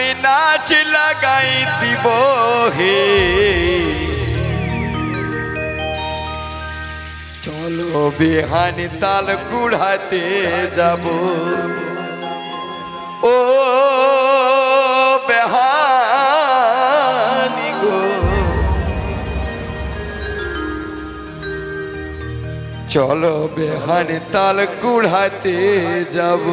আমি নাচ লাগাই দিব হে। চলো বিহানি তাল কুড়াতে যাব। ও বেহানি গো। চলো বেহানি তাল কুড়াতে যাব।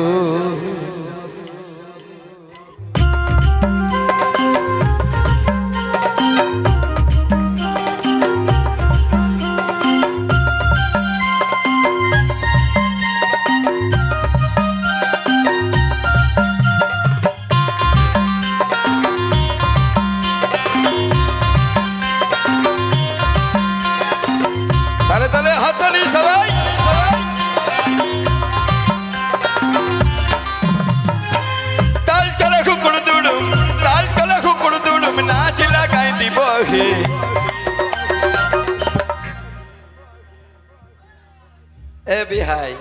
বিহাই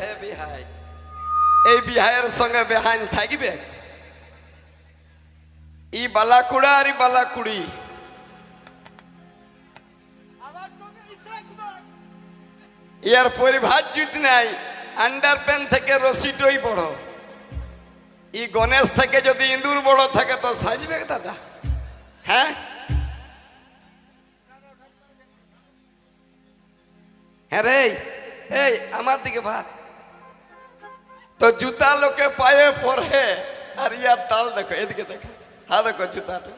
এই বিহাইয়ের সঙ্গে বেহাইন থাকবে ই বালাকুড়া আর বালাকুড়ি ইয়ার পরিভাষ যদি নাই আন্ডার প্যান থেকে রশিটই বড় ই গণেশ থেকে যদি ইঁদুর বড় থাকে তো সাজবে দাদা হ্যাঁ হ্যাঁ রে এই, আমার দিকে ভাত। তো জুতা লোকে পায়ে পরে আর ইয়ার তাল দেখো, এদিকে দেখো। হ্যাঁ দেখো জুতাটা।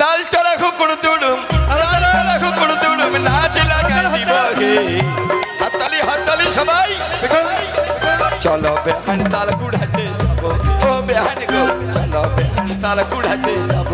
তাল চলা খুকুড় দুড়ুম তাল চলা খুকুড় দুড়ুম নাচ লাগা দিবগে। হাততালি হাততালি সবাই। চলো বেহান তাল কুড়াতে যাব। ও বেহান গো, চলো বেহান তাল কুড়াতে যাব।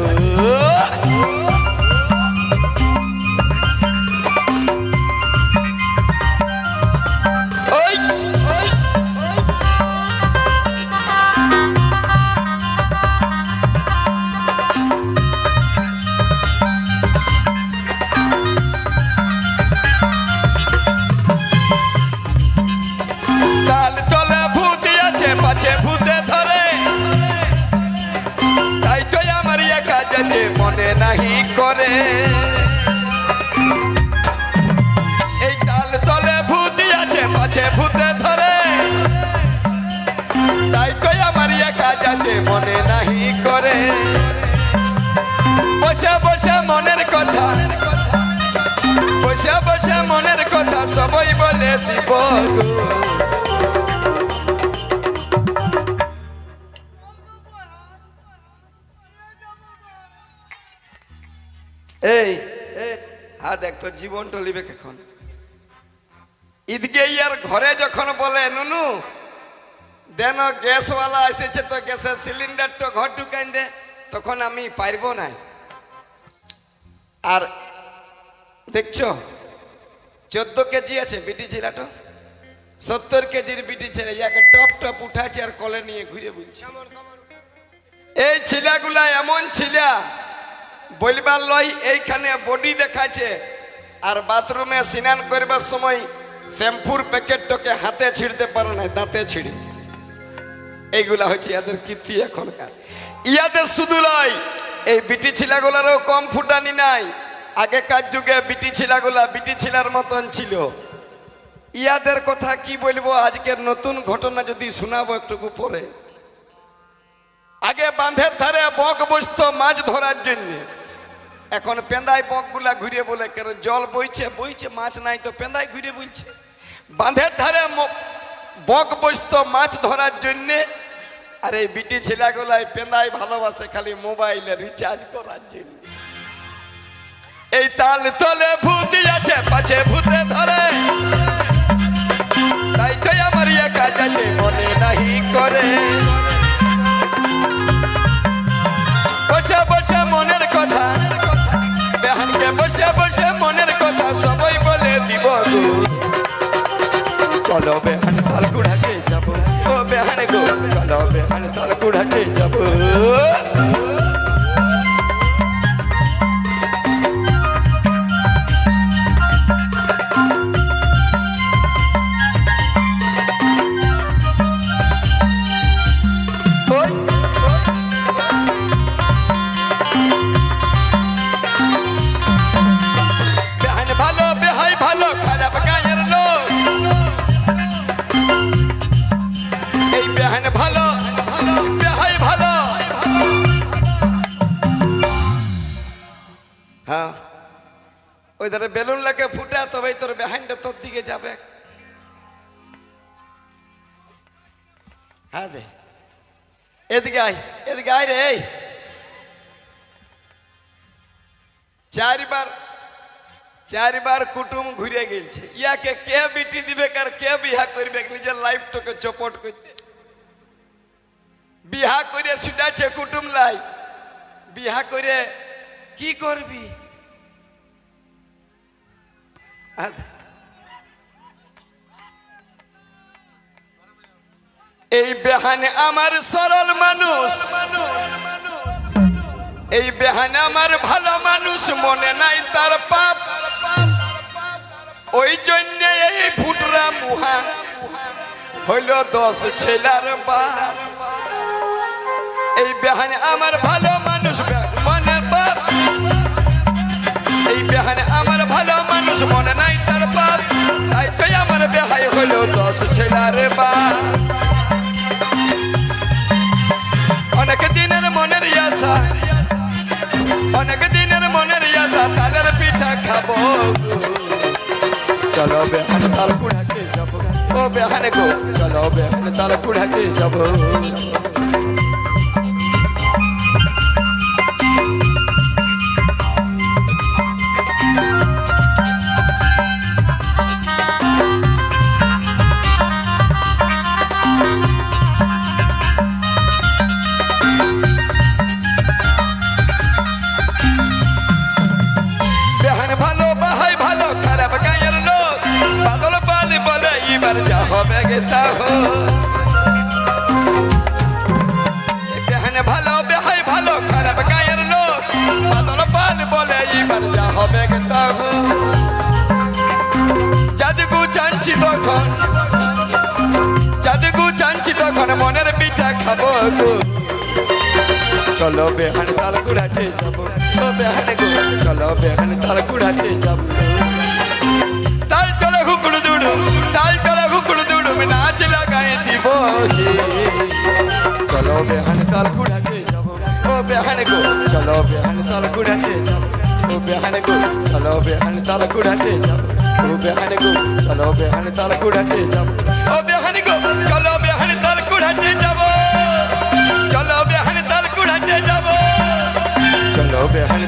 নাহি করে। এই তাল তলে ভূতি আছে, পাছে ভূতে ধরে। তাই তো আমার একা যেতে মনে নাহি করে। বসে বসে মনের কথা। বসে বসে মনের কথা সবাই বলে দিব এই হ্যাঁ দেখ, তোর জীবন টলিবে এখন ঈদকে ইয়ার ঘরে যখন বলে, নুনু, দেন গ্যাসওয়ালা এসেছে তো গ্যাসের সিলিন্ডারটা ঘর ঢুকাই দে, তখন আমি পারব না আর দেখছ, চোদ্দ কেজি আছে বিটি ছেলেটা? সত্তর কেজির বিটি ছেলে, ইয়াকে টপ টপ উঠাছে আর কলে নিয়ে ঘুরে বুঝছে এই ছিলাগুলা এমন ছিলা বলবার লই এইখানে বডি দেখাচ্ছে আর বাথরুমে স্নান করবার সময় শ্যাম্পুর প্যাকেটটাকে হাতে ছিঁড়তে পারে না দাঁতে ছিঁড়ে। এইগুলা হচ্ছে ইয়াদের কীর্তি এখনকার। ইয়াদের শুধু নয় এই বিটি ছিলাগুলারও কম ফুটানি নাই। আগেকার যুগে বিটি ছিলাগুলা বিটি ছিলার মতন ছিল। ইয়াদের কথা কি বলব, আজকের নতুন ঘটনা যদি শোনাবো একটুকু পরে আগে বাঁধের ধারে বক বসতো মাছ ধরার জন্য। এখন পেঁদাই বকগুলা ঘুরে বলে, কেন জল বইছে বইছে, মাছ নাই তো পেঁদাই ঘুরে বলছে বাঁধের ধারে বক বসতো মাছ ধরার জন্য, আর এই বিটি ছেলেগুলাই পেঁদাই ভালোবাসে খালি মোবাইলে রিচার্জ করার জন্য। এই তাল তলে ভূতি আছে, পাছে ভূতে ধরে। তাই তো আমার একা যেতে মনে নাহি করে। বসে বসে মনের কথা, সবাই বলে দিব গো। চলো বেহান তাল কুড়াতে যাব, ও বেহান গো। চলো বেহান তাল কুড়াতে যাব তোর বেলুন লাগে ফুটা তবে তোর বেহাইনটা তোর দিকে যাবে। হ্যাঁ দে। এদিকে আয় এদিকে আয় রে চারবার চারবার কুটুম ঘুরে গেছে ইয়াকে কে বিটি দিবে, কার কে বিহা করবে, নিজের লাইফটাকে চপট করতে। বিহা করে শুনাছে কুটুম লাই। বিহা করে কি করবি? এই বেহানে আমার সরল মানুষ। এই বেহানে আমার ভালো মানুষ, মনে নাই তার পাপ। ওই জন্য এই ফুটরা মুহা হইল দশ ছেলার বাপ। এই বেহানে আমার ভালো বাপ অনেক দিনের মনের আশা, অনেক দিনের মনের আশা তাদের পিঠা খাব চলো বেহান তাল কুড়াকে যাব। ও বেহান গো, চলো বেহান তাল কুড়াকে যাব। যা হবে গে তা হো বেহান ভালো বেহাই, ভালো খারাপ গায়ের লোক। বাদল পালি বলে এবার যা হবে গে তা হো যাদগু জানছি তখন যাদগু জানছি তখন মনের পিঠা খাব গো। চলো বেহান তাল কুড়াতে যাব বেহান গো, চলো বেহান তাল কুড়াতে যাব। তাল তলে হুকুড়ু দুড়ু, তাল होगी चलो बेहन ताल कुड़ा के जाओ ओ बेहन को चलो बेहन ताल कुड़ा के जाओ ओ बेहन को चलो बेहन ताल कुड़ा के जाओ ओ बेहन को चलो बेहन ताल कुड़ा के जाओ ओ बेहन को चलो बेहन ताल कुड़ा के जाओ चलो बेहन ताल कुड़ा के जाओ चलो बेहन